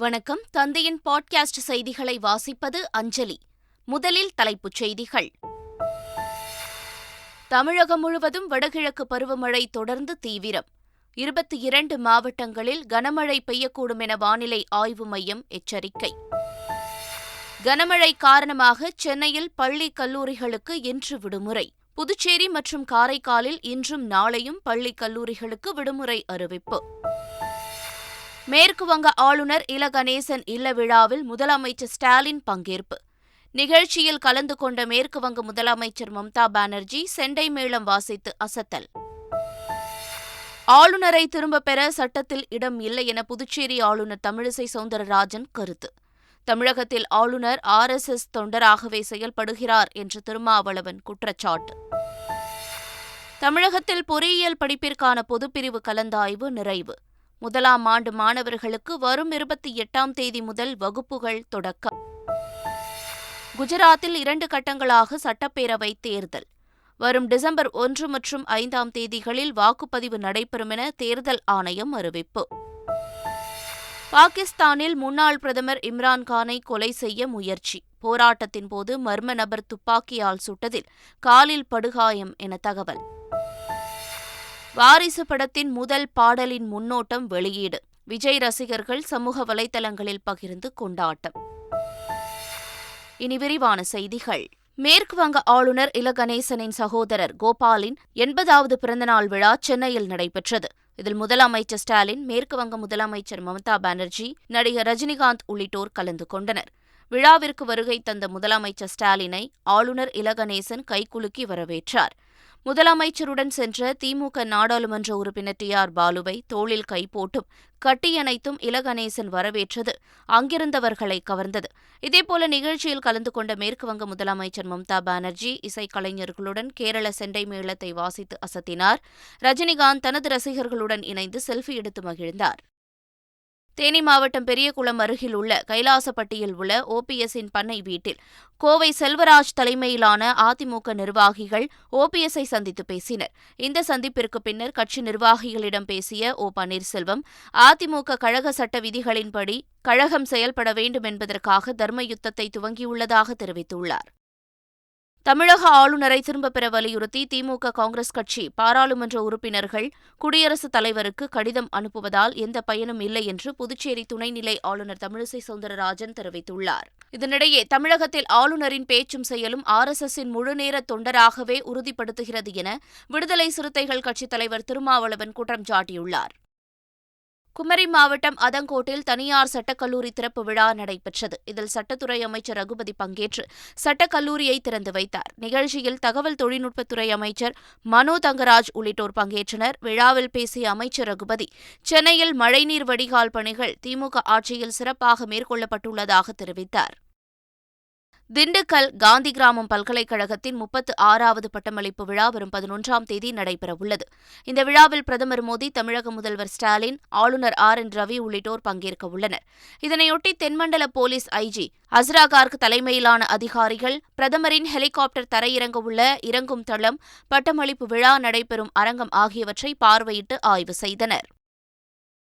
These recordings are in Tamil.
வணக்கம். தந்தையின் பாட்காஸ்ட் செய்திகளை வாசிப்பது அஞ்சலி. முதலில் தலைப்புச் செய்திகள். தமிழகம் முழுவதும் வடகிழக்கு பருவமழை தொடர்ந்து தீவிரம். இருபத்தி இரண்டு மாவட்டங்களில் கனமழை பெய்யக்கூடும் என வானிலை ஆய்வு மையம் எச்சரிக்கை. கனமழை காரணமாக சென்னையில் பள்ளி கல்லூரிகளுக்கு இன்று விடுமுறை. புதுச்சேரி மற்றும் காரைக்காலில் இன்றும் நாளையும் பள்ளி கல்லூரிகளுக்கு விடுமுறை அறிவிப்பு. மேற்கு வங்க ஆளுநர் இல கணேசன் இல்ல விழாவில் முதலமைச்சர் ஸ்டாலின் பங்கேற்பு. நிகழ்ச்சியில் கலந்து கொண்ட மேற்கு வங்க முதலமைச்சர் மம்தா பானர்ஜி செண்டை மேளம் வாசித்து அசத்தல். ஆளுநரை திரும்பப் பெற சட்டத்தில் இடம் இல்லை என புதுச்சேரி ஆளுநர் தமிழிசை சவுந்தரராஜன் கருத்து. தமிழகத்தில் ஆளுநர் ஆர் எஸ் எஸ் தொண்டராகவே செயல்படுகிறார் என்று திருமாவளவன் குற்றச்சாட்டு. தமிழகத்தில் பொறியியல் படிப்பிற்கான பொதுப்பிரிவு கலந்தாய்வு நிறைவு. முதலாம் ஆண்டு மாணவர்களுக்கு வரும் இருபத்தி எட்டாம் தேதி முதல் வகுப்புகள் தொடக்கம். குஜராத்தில் இரண்டு கட்டங்களாக சட்டப்பேரவை தேர்தல். வரும் டிசம்பர் ஒன்று மற்றும் ஐந்தாம் தேதிகளில் வாக்குப்பதிவு நடைபெறும் என தேர்தல் ஆணையம் அறிவிப்பு. பாகிஸ்தானில் முன்னாள் பிரதமர் இம்ரான்கானை கொலை செய்ய முயற்சி. போராட்டத்தின் போது மர்ம நபர் துப்பாக்கியால் சுட்டதில் காலில் படுகாயம் என தகவல். வாரிசு படத்தின் முதல் பாடலின் முன்னோட்டம் வெளியீடு. விஜய் ரசிகர்கள் சமூக வலைதளங்களில் பகிர்ந்து கொண்டாட்டம். இனி விரிவான செய்திகள். மேற்கு வங்க ஆளுநர் இல கணேசனின் சகோதரர் கோபாலின் எண்பதாவது பிறந்தநாள் விழா சென்னையில் நடைபெற்றது. இதில் முதலமைச்சர் ஸ்டாலின் மேற்கு வங்க முதலமைச்சர் மம்தா பானர்ஜி நடிகர் ரஜினிகாந்த் உள்ளிட்டோர் கலந்து கொண்டனர். விழாவிற்கு வருகை தந்த முதலமைச்சர் ஸ்டாலினை ஆளுநர் இலகணேசன் கைகுலுக்கி வரவேற்றார். முதலமைச்சருடன் சென்ற திமுக நாடாளுமன்ற உறுப்பினர் டி ஆர் பாலுவை தோளில் கைபோட்டும் கட்டியணைத்தும் இலகணேசன் வரவேற்றது. அங்கிருந்தவர்களை கவர்ந்தது. இதேபோல நிகழ்ச்சியில் கலந்து கொண்ட மேற்குவங்க முதலமைச்சர் மம்தா பானர்ஜி இசைக்கலைஞர்களுடன் கேரள செண்டை மேளத்தை வாசித்து அசத்தினார். ரஜினிகாந்த் தனது ரசிகர்களுடன் இணைந்து செல்ஃபி எடுத்து மகிழ்ந்தார். தேனி மாவட்டம் பெரியகுளம் அருகில் உள்ள கைலாசப்பட்டியில் உள்ள ஓபிஎஸ்ஸின் பண்ணை வீட்டில் கோவை செல்வராஜ் தலைமையிலான அதிமுக நிர்வாகிகள் ஓபிஎஸ்ஐ சந்தித்து பேசினர். இந்த சந்திப்பிற்கு பின்னர் கட்சி நிர்வாகிகளிடம் பேசிய ஓ பன்னீர்செல்வம் அதிமுக கழக சட்ட விதிகளின்படி கழகம் செயல்பட வேண்டும் என்பதற்காக தர்ம யுத்தத்தை துவங்கியுள்ளதாக தெரிவித்துள்ளார். தமிழக ஆளுநரை திரும்பப் பெற வலியுறுத்தி திமுக காங்கிரஸ் கட்சி பாராளுமன்ற உறுப்பினர்கள் குடியரசுத் தலைவருக்கு கடிதம் அனுப்புவதால் எந்த பயனும் இல்லை என்று புதுச்சேரி துணைநிலை ஆளுநர் தமிழிசை சவுந்தரராஜன் தெரிவித்துள்ளார். இதனிடையே தமிழகத்தில் ஆளுநரின் பேச்சும் செயலும் ஆர் எஸ் எஸ்ஸின் முழுநேர தொண்டராகவே உறுதிப்படுத்துகிறது என விடுதலை சிறுத்தைகள் கட்சித் தலைவர் திருமாவளவன் குற்றம் சாட்டியுள்ளார். குமரி மாவட்டம் அதங்கோட்டில் தனியார் சட்டக்கல்லூரி திறப்பு விழா நடைபெற்றது. இதில் சட்டத்துறை அமைச்சர் ரகுபதி பங்கேற்று சட்டக்கல்லூரியை திறந்து வைத்தார். நிகழ்ச்சியில் தகவல் தொழில்நுட்பத்துறை அமைச்சர் மனோ தங்கராஜ் உள்ளிட்டோர் பங்கேற்றனர். விழாவில் பேசிய அமைச்சர் ரகுபதி சென்னையில் மழைநீர் வடிகால் பணிகள் திமுக ஆட்சியில் சிறப்பாக மேற்கொள்ளப்பட்டுள்ளதாக தெரிவித்தார். திண்டுக்கல் காந்தி கிராமம் பல்கலைக்கழகத்தின் முப்பத்து ஆறாவது பட்டமளிப்பு விழா வரும் பதினொன்றாம் தேதி நடைபெறவுள்ளது. இந்த விழாவில் பிரதமர் மோடி தமிழக முதல்வர் ஸ்டாலின் ஆளுநர் ஆர் என் ரவி உள்ளிட்டோர் பங்கேற்க உள்ளனர். இதனையொட்டி தென்மண்டல போலீஸ் ஐஜி அஸ்ரா கார்க் தலைமையிலான அதிகாரிகள் பிரதமரின் ஹெலிகாப்டர் தரையிறங்க உள்ள இறங்கும் தளம் பட்டமளிப்பு விழா நடைபெறும் அரங்கம் ஆகியவற்றை பார்வையிட்டு ஆய்வு செய்தனர்.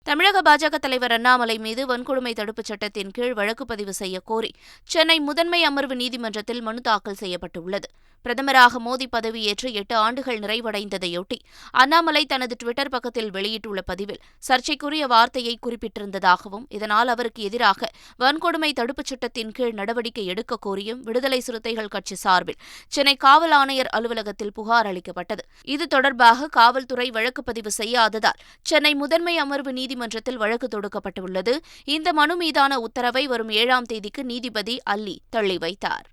தமிழக பாஜக தலைவர் அண்ணாமலை மீது வன்கொடுமை தடுப்புச் சட்டத்தின் கீழ் வழக்கு பதிவு செய்ய கோரி சென்னை முதன்மை அமர்வு நீதிமன்றத்தில் மனு தாக்கல் செய்யப்பட்டுள்ளது. பிரதமராக மோடி பதவியேற்று எட்டு ஆண்டுகள் நிறைவடைந்ததையொட்டி அண்ணாமலை தனது டுவிட்டர் பக்கத்தில் வெளியிட்டுள்ள பதிவில் சர்ச்சைக்குரிய வார்த்தையை குறிப்பிட்டிருந்ததாகவும் இதனால் அவருக்கு எதிராக வன்கொடுமை தடுப்புச் சட்டத்தின் கீழ் நடவடிக்கை எடுக்க கோரியும் விடுதலை சிறுத்தைகள் கட்சி சார்பில் சென்னை காவல் ஆணையர் அலுவலகத்தில் புகார் அளிக்கப்பட்டது. இது தொடர்பாக காவல்துறை வழக்கு பதிவு செய்யாததால் சென்னை முதன்மை அமர்வு நீதி நீதிமன்றத்தில் வழக்கு தொடுக்கப்பட்டுள்ளது. இந்த மனு மீதான உத்தரவை வரும் ஏழாம் தேதிக்கு நீதிபதி அல்லி தள்ளி வைத்தார்.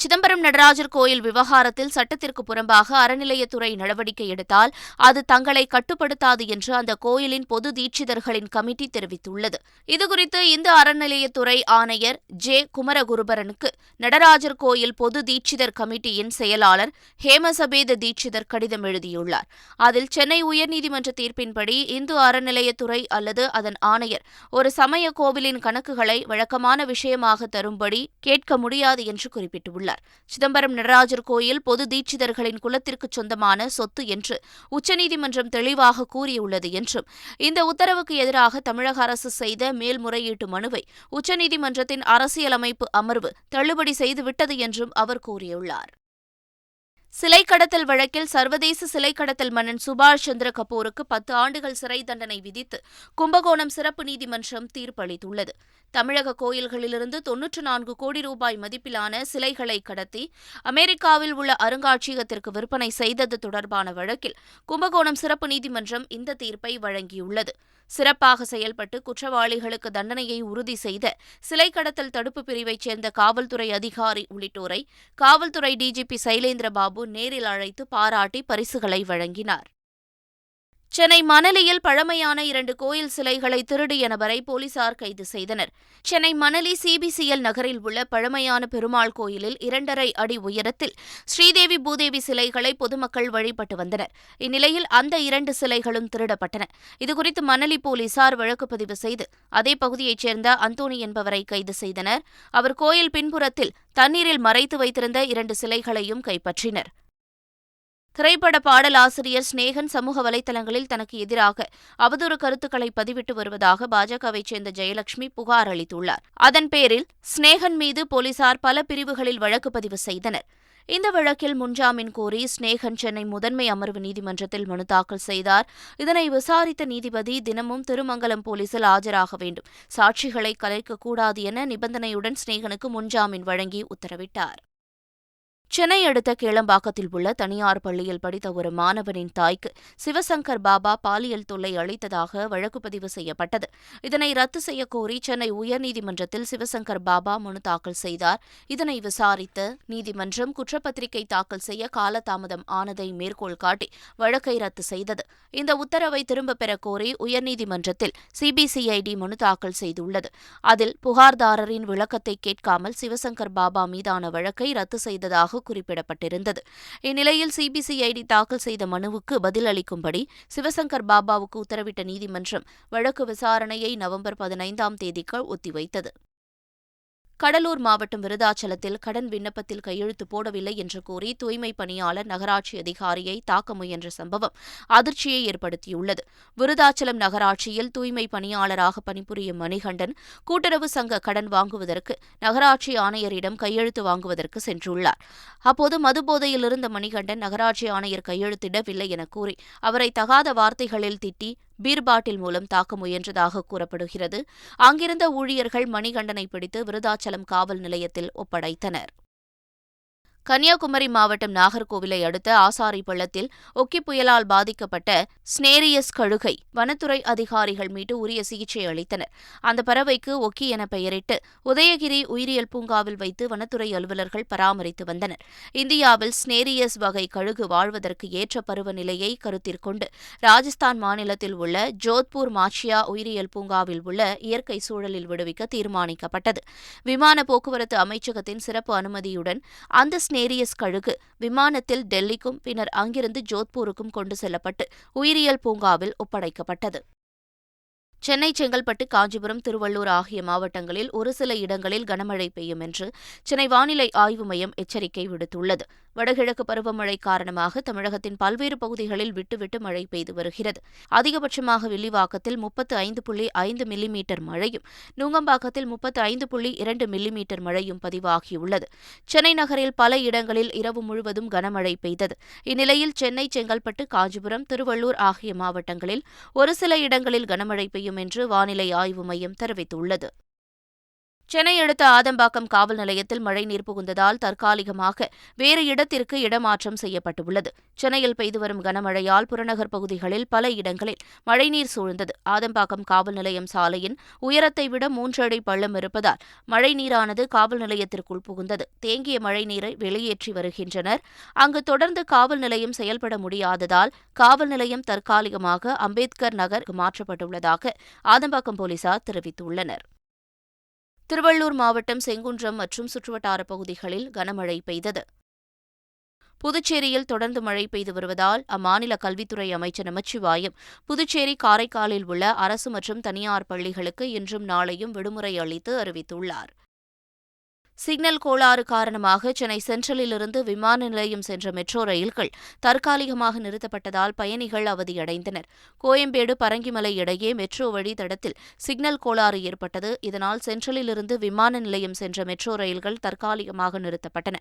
சிதம்பரம் நடராஜர் கோயில் விவகாரத்தில் சட்டத்திற்கு புறம்பாக அறநிலையத்துறை நடவடிக்கை எடுத்தால் அது தங்களை கட்டுப்படுத்தாது என்று அந்த கோயிலின் பொது தீட்சிதர்களின் கமிட்டி தெரிவித்துள்ளது. இதுகுறித்து இந்து அறநிலையத்துறை ஆணையர் ஜே. குமரகுருபரனுக்கு நடராஜர் கோயில் பொது தீட்சிதர் கமிட்டியின் செயலாளர் ஹேமசபேத தீட்சிதர் கடிதம் எழுதியுள்ளார். அதில் சென்னை உயர்நீதிமன்ற தீர்ப்பின்படி இந்து அறநிலையத்துறை அல்லது அதன் ஆணையர் ஒரு சமய கோவிலின் கணக்குகளை வழக்கமான விஷயமாக தரும்படி கேட்க முடியாது என்று குறிப்பிட்டுள்ளார். தெரிவித்துள்ளார் சிதம்பரம் நடராஜர் கோயில் பொது தீட்சிதர்களின் குலத்திற்கு சொந்தமான சொத்து என்று உச்சநீதிமன்றம் தெளிவாக கூறியுள்ளது என்றும் இந்த உத்தரவுக்கு எதிராக தமிழக அரசு செய்த மேல்முறையீட்டு மனுவை உச்சநீதிமன்றத்தின் அரசியலமைப்பு அமர்வு தள்ளுபடி செய்துவிட்டது என்றும் அவர் கூறியுள்ளார். சிலை கடத்தல் வழக்கில் சர்வதேச சிலை கடத்தல் மன்னன் சுபாஷ் சந்திர கபூருக்கு பத்து ஆண்டுகள் சிறை தண்டனை விதித்து கும்பகோணம் சிறப்பு நீதிமன்றம் தீர்ப்பளித்துள்ளது. தமிழக கோயில்களிலிருந்து தொன்னூற்று நான்கு கோடி ரூபாய் மதிப்பிலான சிலைகளை கடத்தி அமெரிக்காவில் உள்ள அருங்காட்சியகத்திற்கு விற்பனை செய்தது தொடர்பான வழக்கில் கும்பகோணம் சிறப்பு நீதிமன்றம் இந்த தீர்ப்பை வழங்கியுள்ளது. சிறப்பாக செயல்பட்டு குற்றவாளிகளுக்கு தண்டனையை உறுதி செய்த சிலை கடத்தல் தடுப்பு பிரிவைச் சேர்ந்த காவல்துறை அதிகாரி உள்ளிட்டோரை காவல்துறை டிஜிபி சைலேந்திர பாபு நேரில் அழைத்து பாராட்டி பரிசுகளை வழங்கினார். சென்னை மணலியில் பழமையான இரண்டு கோயில் சிலைகளை திருடிய நபரை போலீசார் கைது செய்தனர். சென்னை மணலி சிபிசிஎல் நகரில் உள்ள பழமையான பெருமாள் கோயிலில் இரண்டரை அடி உயரத்தில் ஸ்ரீதேவி பூதேவி சிலைகளை பொதுமக்கள் வழிபட்டு வந்தனர். இந்நிலையில் அந்த இரண்டு சிலைகளும் திருடப்பட்டன. இதுகுறித்து மணலி போலீசார் வழக்கு பதிவு செய்து அதே பகுதியைச் சேர்ந்த அந்தோணி என்பவரை கைது செய்தனர். அவர் கோயில் பின்புறத்தில் தண்ணீரில் மறைத்து வைத்திருந்த இரண்டு சிலைகளையும் கைப்பற்றினர். திரைப்பட பாடலாசிரியர் ஸ்னேகன் சமூக வலைதளங்களில் தனக்கு எதிராக அவதூறு கருத்துக்களை பதிவிட்டு வருவதாக பாஜகவைச் சேர்ந்த ஜெயலட்சுமி புகார் அளித்துள்ளார். அதன் பேரில் ஸ்னேகன் மீது போலீசார் பல பிரிவுகளில் வழக்கு பதிவு செய்தனர். இந்த வழக்கில் முன்ஜாமீன் கோரி ஸ்னேகன் சென்னை முதன்மை அமர்வு நீதிமன்றத்தில் மனு தாக்கல் செய்தார். இதனை விசாரித்த நீதிபதி தினமும் திருமங்கலம் போலீசில் ஆஜராக வேண்டும். சாட்சிகளை கலைக்கக்கூடாது என நிபந்தனையுடன் ஸ்னேகனுக்கு முன்ஜாமீன் வழங்கி உத்தரவிட்டார். சென்னை அடுத்த கேளம்பாக்கத்தில் உள்ள தனியார் பள்ளியில் படித்த ஒரு மாணவனின் தாய்க்கு சிவசங்கர் பாபா பாலியல் தொல்லை அளித்ததாக வழக்கு பதிவு செய்யப்பட்டது. இதனை ரத்து செய்யக்கோரி சென்னை உயர்நீதிமன்றத்தில் சிவசங்கர் பாபா மனு தாக்கல் செய்தார். இதனை விசாரித்த நீதிமன்றம் குற்றப்பத்திரிகை தாக்கல் செய்ய காலதாமதம் ஆனதை மேற்கோள் காட்டி வழக்கை ரத்து செய்தது. இந்த உத்தரவை திரும்பப் பெறக் கோரி உயர்நீதிமன்றத்தில் சிபிசிஐடி மனு தாக்கல் செய்துள்ளது. அதில் புகார்தாரரின் விளக்கத்தை கேட்காமல் சிவசங்கர் பாபா மீதான வழக்கை ரத்து செய்ததாக குறிப்பிடப்பட்டிருந்தது. இந்நிலையில் சிபிசிஐடி தாக்கல் செய்த மனுவுக்கு பதிலளிக்கும்படி சிவசங்கர் பாபாவுக்கு உத்தரவிட்ட நீதிமன்றம் வழக்கு விசாரணையை நவம்பர் பதினைந்தாம் தேதிக்கு ஒத்திவைத்தது. கடலூர் மாவட்டம் விருதாச்சலத்தில் கடன் விண்ணப்பத்தில் கையெழுத்து போடவில்லை என்று கூறி தூய்மை பணியாளர் நகராட்சி அதிகாரியை தாக்க முயன்ற சம்பவம் அதிர்ச்சியை ஏற்படுத்தியுள்ளது. விருதாச்சலம் நகராட்சியில் தூய்மை பணியாளராக பணிபுரியும் மணிகண்டன் கூட்டுறவு சங்க கடன் வாங்குவதற்கு நகராட்சி ஆணையரிடம் கையெழுத்து வாங்குவதற்கு சென்றுள்ளார். அப்போது மதுபோதையில் இருந்த மணிகண்டன் நகராட்சி ஆணையர் கையெழுத்திடவில்லை என கூறி அவரை தகாத வார்த்தைகளில் திட்டி பீர் பாட்டில் மூலம் தாக்க முயன்றதாக கூறப்படுகிறது. அங்கிருந்த ஊழியர்கள் மணிகண்டனை பிடித்து விருதாச்சலம் காவல் நிலையத்தில் ஒப்படைத்தனர். கன்னியாகுமரி மாவட்டம் நாகர்கோவிலை அடுத்த ஆசாரி பள்ளத்தில் ஒக்கி புயலால் பாதிக்கப்பட்ட ஸ்னேரியஸ் கழுகை வனத்துறை அதிகாரிகள் மீட்டு உரிய சிகிச்சை அளித்தனர். அந்த பறவைக்கு ஒக்கி என பெயரிட்டு உதயகிரி உயிரியல் பூங்காவில் வைத்து வனத்துறை அலுவலர்கள் பராமரித்து வந்தனர். இந்தியாவில் ஸ்னேரியஸ் வகை கழுகு வாழ்வதற்கு ஏற்ற பருவநிலையை கருத்திற்கொண்டு ராஜஸ்தான் மாநிலத்தில் உள்ள ஜோத்பூர் மாச்சியா உயிரியல் பூங்காவில் உள்ள இயற்கை சூழலில் விடுவிக்க தீர்மானிக்கப்பட்டது. விமான போக்குவரத்து அமைச்சகத்தின் சிறப்பு அனுமதியுடன் அந்த நேரியஸ் கழுகு விமானத்தில் டெல்லிக்கும் பின்னர் அங்கிருந்து ஜோத்பூருக்கும் கொண்டு செல்லப்பட்டு உயிரியல் பூங்காவில் ஒப்படைக்கப்பட்டது. சென்னை செங்கல்பட்டு காஞ்சிபுரம் திருவள்ளூர் ஆகிய மாவட்டங்களில் ஒரு சில இடங்களில் கனமழை பெய்யும் என்று சென்னை வானிலை ஆய்வு மையம் எச்சரிக்கை விடுத்துள்ளது. வடகிழக்கு பருவமழை காரணமாக தமிழகத்தின் பல்வேறு பகுதிகளில் விட்டுவிட்டு மழை பெய்து வருகிறது. அதிகபட்சமாக வில்லிவாக்கத்தில் முப்பத்து ஐந்து புள்ளி ஐந்து மில்லிமீட்டர் மழையும் நூங்கம்பாக்கத்தில் முப்பத்து ஐந்து புள்ளி இரண்டு மில்லிமீட்டர் மழையும் பதிவாகியுள்ளது. சென்னை நகரில் பல இடங்களில் இரவு முழுவதும் கனமழை பெய்தது. இந்நிலையில் சென்னை செங்கல்பட்டு காஞ்சிபுரம் திருவள்ளூர் ஆகிய மாவட்டங்களில் ஒரு சில இடங்களில் கனமழை பெய்யும் என்று வானிலை ஆய்வு மையம் தெரிவித்துள்ளது. சென்னை அடுத்த ஆதம்பாக்கம் காவல் நிலையத்தில் மழைநீர் புகுந்ததால் தற்காலிகமாக வேறு இடத்திற்கு இடமாற்றம் செய்யப்பட்டுள்ளது. சென்னையில் பெய்து வரும் கனமழையால் புறநகர் பகுதிகளில் பல இடங்களில் மழைநீர் சூழ்ந்தது. ஆதம்பாக்கம் காவல் நிலையம் சாலையின் உயரத்தை விட மூன்றடி பள்ளம் இருப்பதால் மழைநீரானது காவல் நிலையத்திற்குள் புகுந்தது. தேங்கிய மழைநீரை வெளியேற்றி வருகின்றனர். அங்கு தொடர்ந்து காவல் நிலையம் செயல்பட முடியாததால் காவல் நிலையம் தற்காலிகமாக அம்பேத்கர் நகர் மாற்றப்பட்டுள்ளதாக ஆதம்பாக்கம் போலீசார் தெரிவித்துள்ளனர். திருவள்ளூர் மாவட்டம் செங்குன்றம் மற்றும் சுற்றுவட்டார பகுதிகளில் கனமழை பெய்தது. புதுச்சேரியில் தொடர்ந்து மழை பெய்து வருவதால் அம்மாநில கல்வித்துறை அமைச்சர் நமச்சிவாயம் புதுச்சேரி காரைக்காலில் உள்ள அரசு மற்றும் தனியார் பள்ளிகளுக்கு இன்றும் நாளையும் விடுமுறை அளித்து அறிவித்துள்ளார். சிக்னல் கோளாறு காரணமாக சென்னை சென்ட்ரலிலிருந்து விமான நிலையம் சென்ற மெட்ரோ ரயில்கள் தற்காலிகமாக நிறுத்தப்பட்டதால் பயணிகள் அவதியடைந்தனர். கோயம்பேடு பரங்கிமலை இடையே மெட்ரோ வழித்தடத்தில் சிக்னல் கோளாறு ஏற்பட்டது. இதனால் சென்ட்ரலிலிருந்து விமான நிலையம் சென்ற மெட்ரோ ரயில்கள் தற்காலிகமாக நிறுத்தப்பட்டன.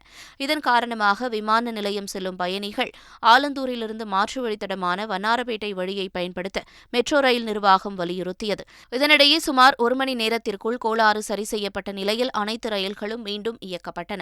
இதன் காரணமாக விமான நிலையம் செல்லும் பயணிகள் ஆலந்தூரிலிருந்து மாற்று வழித்தடமான வண்ணாரப்பேட்டை வழியை பயன்படுத்த மெட்ரோ ரயில் நிர்வாகம் வலியுறுத்தியது. இதனிடையே சுமார் ஒரு மணி நேரத்திற்குள் கோளாறு சரி செய்யப்பட்ட நிலையில் அனைத்து ரயில்களும் மீண்டும் இயக்கப்பட்டன.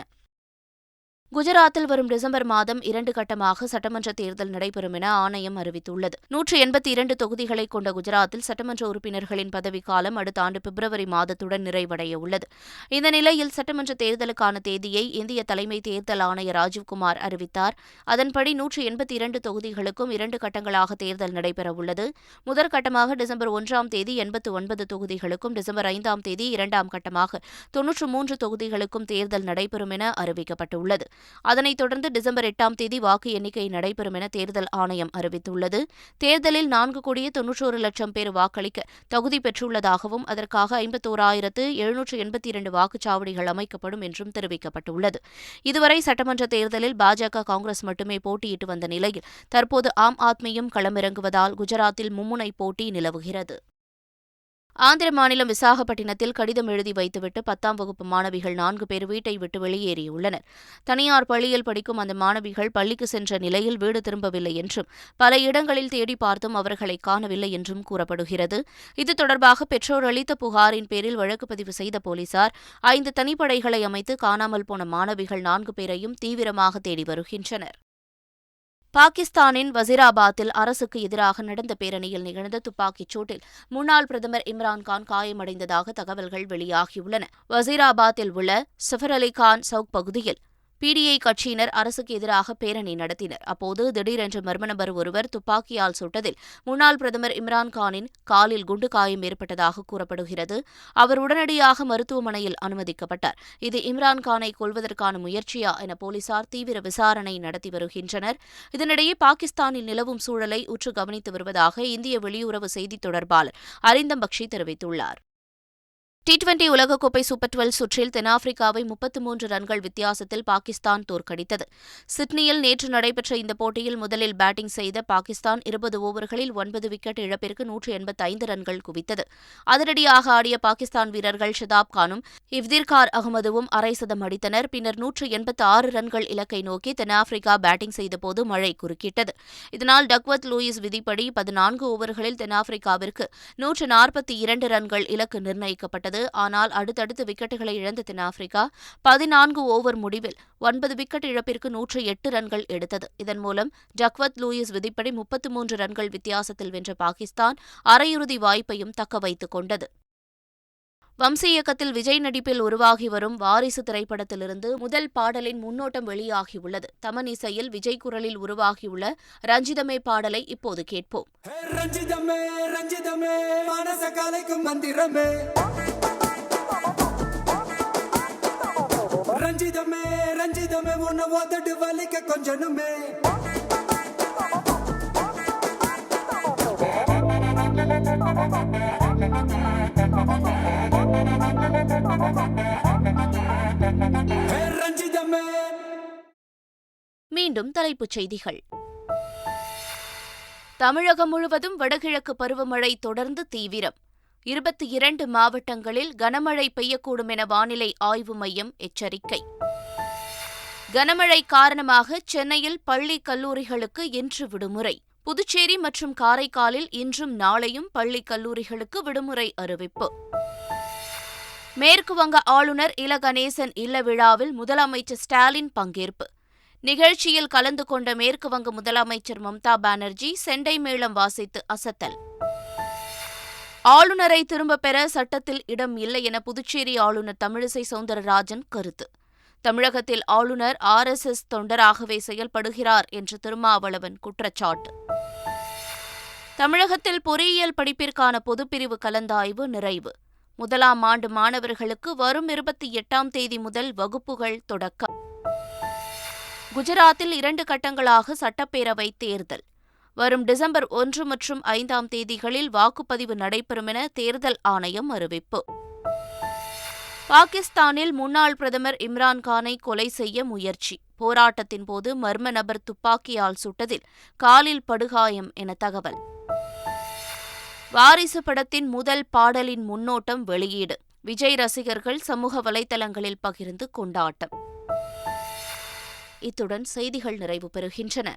குஜராத்தில் வரும் டிசம்பர் மாதம் இரண்டு கட்டமாக சட்டமன்ற தேர்தல் நடைபெறும் என ஆணையம் அறிவித்துள்ளது. நூற்று எண்பத்தி இரண்டு தொகுதிகளை கொண்ட குஜராத்தில் சட்டமன்ற உறுப்பினர்களின் பதவிக்காலம் அடுத்த ஆண்டு பிப்ரவரி மாதத்துடன் நிறைவடைய உள்ளது. இந்த நிலையில் சட்டமன்ற தேர்தலுக்கான தேதியை இந்திய தலைமை தேர்தல் ஆணையர் ராஜீவ்குமார் அறிவித்தார். அதன்படி நூற்று எண்பத்தி இரண்டு தொகுதிகளுக்கும் இரண்டு கட்டங்களாக தேர்தல் நடைபெறவுள்ளது முதற்கட்டமாக டிசம்பர் ஒன்றாம் தேதி எண்பத்து ஒன்பது தொகுதிகளுக்கும் டிசம்பர் ஐந்தாம் தேதி இரண்டாம் கட்டமாக தொன்னூற்று மூன்று தொகுதிகளுக்கும் தேர்தல் நடைபெறும் என அறிவிக்கப்பட்டுள்ளது. அதனைத் தொடர்ந்து டிசம்பர் எட்டாம் தேதி வாக்கு எண்ணிக்கை நடைபெறும் என தேர்தல் ஆணையம் அறிவித்துள்ளது. தேர்தலில் நான்கு கோடியே தொன்னூற்றோரு லட்சம் பேர் வாக்களிக்க தகுதி பெற்றுள்ளதாகவும் அதற்காக ஐம்பத்தோராயிரத்து எழுநூற்று எண்பத்தி இரண்டு வாக்குச்சாவடிகள் அமைக்கப்படும் என்றும் தெரிவிக்கப்பட்டுள்ளது. இதுவரை சட்டமன்ற தேர்தலில் பாஜக காங்கிரஸ் மட்டுமே போட்டியிட்டு வந்த நிலையில் தற்போது ஆம் ஆத்மியும் களமிறங்குவதால் குஜராத்தில் மும்முனை போட்டி நிலவுகிறது. ஆந்திர மாநிலம் விசாகப்பட்டினத்தில் கடிதம் எழுதி வைத்துவிட்டு பத்தாம் வகுப்பு மாணவிகள் நான்கு பேர் வீட்டை விட்டு வெளியேறியுள்ளனர். தனியார் பள்ளியில் படிக்கும் அந்த மாணவிகள் பள்ளிக்கு சென்ற நிலையில் வீடு திரும்பவில்லை என்றும் பல இடங்களில் தேடி பார்த்தும் அவர்களை காணவில்லை என்றும் கூறப்படுகிறது. இது தொடர்பாக பெற்றோர் அளித்த புகாரின் பேரில் வழக்கு பதிவு செய்த போலீசார் ஐந்து தனிப்படைகளை அமைத்து காணாமல் போன மாணவிகள் நான்கு பேரையும் தீவிரமாக தேடி வருகின்றனர். பாகிஸ்தானின் வசீராபாத்தில் அரசுக்கு எதிராக நடந்த பேரணியில் நிகழ்ந்த துப்பாக்கிச் சூட்டில் முன்னாள் பிரதமர் இம்ரான்கான் காயமடைந்ததாக தகவல்கள் வெளியாகியுள்ளன. வசீராபாத்தில் உள்ள சஃபர் அலி கான் சவுக் பகுதியில் பிடிஐ கட்சியினர் அரசுக்கு எதிராக பேரணி நடத்தினர். அப்போது திடீரென்று மர்ம நபர் ஒருவர் துப்பாக்கியால் சுட்டதில் முன்னாள் பிரதமர் இம்ரான்கானின் காலில் குண்டு காயம் ஏற்பட்டதாக கூறப்படுகிறது. அவர் உடனடியாக மருத்துவமனையில் அனுமதிக்கப்பட்டார். இது இம்ரான்கானை கொல்வதற்கான முயற்சியா என போலீசார் தீவிர விசாரணை நடத்தி வருகின்றனர். இதனிடையே பாகிஸ்தானில் நிலவும் சூழலை உற்று கவனித்து வருவதாக இந்திய வெளியுறவு செய்தித் தொடர்பாளர் அரிந்தம் பக்ஷி தெரிவித்துள்ளார். டி டுவெண்டி உலகக்கோப்பை சூப்பர் டுவெல் சுற்றில் தென்னாப்பிரிக்காவை முப்பத்து மூன்று ரன்கள் வித்தியாசத்தில் பாகிஸ்தான் தோற்கடித்தது. சிட்னியில் நேற்று நடைபெற்ற இந்த போட்டியில் முதலில் பேட்டிங் செய்த பாகிஸ்தான் இருபது ஓவர்களில் ஒன்பது விக்கெட் இழப்பிற்கு நூற்று எண்பத்தைந்து ரன்கள் குவித்தது. அதிரடியாக ஆடிய பாகிஸ்தான் வீரர்கள் ஷதாப் கானும் இவ்திர்கார் அகமதுவும் அரை சதம் அடித்தனர். பின்னர் நூற்று எண்பத்தி ஆறு ரன்கள் இலக்கை நோக்கி தென்னாப்பிரிக்கா பேட்டிங் செய்தபோது மழை குறுக்கிட்டது. இதனால் டக்வத் லூயிஸ் விதிப்படி பதினான்கு ஓவர்களில் தென்னாப்பிரிக்காவிற்கு நூற்று நாற்பத்தி இரண்டு ரன்கள் இலக்கு நிர்ணயிக்கப்பட்டது. இருந்தது. ஆனால் அடுத்தடுத்து விக்கெட்டுகளை இழந்த தென்னாப்பிரிக்கா பதினான்கு ஓவர் முடிவில் ஒன்பது விக்கெட் இழப்பிற்கு நூற்று எட்டு ரன்கள் எடுத்தது. இதன் மூலம் ஜக்வத் லூயிஸ் விதிப்படி முப்பத்து மூன்று ரன்கள் வித்தியாசத்தில் வென்ற பாகிஸ்தான் அரையிறுதி வாய்ப்பையும் தக்க வைத்துக் கொண்டது. வம்சி இயக்கத்தில் விஜய் நடிப்பில் உருவாகி வரும் வாரிசு திரைப்படத்திலிருந்து முதல் பாடலின் முன்னோட்டம் வெளியாகியுள்ளது. தமன் இசையில் விஜய் குரலில் உருவாகியுள்ள ரஞ்சிதமே பாடலை இப்போது கேட்போம். ரஞ்சிதமே ரஞ்சிதமே மந்திரமே. ரஞ்சிதமே ரஞ்சிதமே உன்னை ஓதட்டு வலிக்க கொஞ்சனுமே. மீண்டும் தலைப்புச் செய்திகள். தமிழகம் முழுவதும் வடகிழக்கு பருவமழை தொடர்ந்து தீவிரம். இருபத்தி இரண்டு மாவட்டங்களில் கனமழை பெய்யக்கூடும் என வானிலை ஆய்வு மையம் எச்சரிக்கை. கனமழை காரணமாக சென்னையில் பள்ளி கல்லூரிகளுக்கு இன்று விடுமுறை. புதுச்சேரி மற்றும் காரைக்காலில் இன்றும் நாளையும் பள்ளி கல்லூரிகளுக்கு விடுமுறை அறிவிப்பு. மேற்குவங்க ஆளுநர் இல கணேசன் இல்ல விழாவில் முதலமைச்சர் ஸ்டாலின் பங்கேற்பு. நிகழ்ச்சியில் கலந்து கொண்ட மேற்குவங்க முதலமைச்சர் மம்தா பானர்ஜி செண்டை மேளம் வாசித்து அசத்தல். ஆளுநரை திரும்பப் பெற சட்டத்தில் இடம் இல்லை என புதுச்சேரி ஆளுநர் தமிழிசை சவுந்தரராஜன் கருத்து. தமிழகத்தில் ஆளுநர் ஆர் எஸ் எஸ் தொண்டராகவே செயல்படுகிறார் என்று திருமாவளவன் குற்றச்சாட்டு. தமிழகத்தில் பொறியியல் படிப்பிற்கான பொதுப்பிரிவு கலந்தாய்வு நிறைவு. முதலாம் ஆண்டு மாணவர்களுக்கு வரும் இருபத்தி எட்டாம் தேதி முதல் வகுப்புகள் தொடக்கம். குஜராத்தில் இரண்டு கட்டங்களாக சட்டப்பேரவை தேர்தல். வரும் டிசம்பர் ஒன்று மற்றும் ஐந்தாம் தேதிகளில் வாக்குப்பதிவு நடைபெறும் என தேர்தல் ஆணையம் அறிவிப்பு. பாகிஸ்தானில் முன்னாள் பிரதமர் இம்ரான்கானை கொலை செய்ய முயற்சி. போராட்டத்தின் போது மர்ம நபர் துப்பாக்கியால் சுட்டதில் காலில் படுகாயம் என தகவல். வாரிசு படத்தின் முதல் பாடலின் முன்னோட்டம் வெளியீடு. விஜய் ரசிகர்கள் சமூக வலைதளங்களில் பகிர்ந்து கொண்டாட்டம். இத்துடன் செய்திகள் நிறைவு பெறுகின்றன.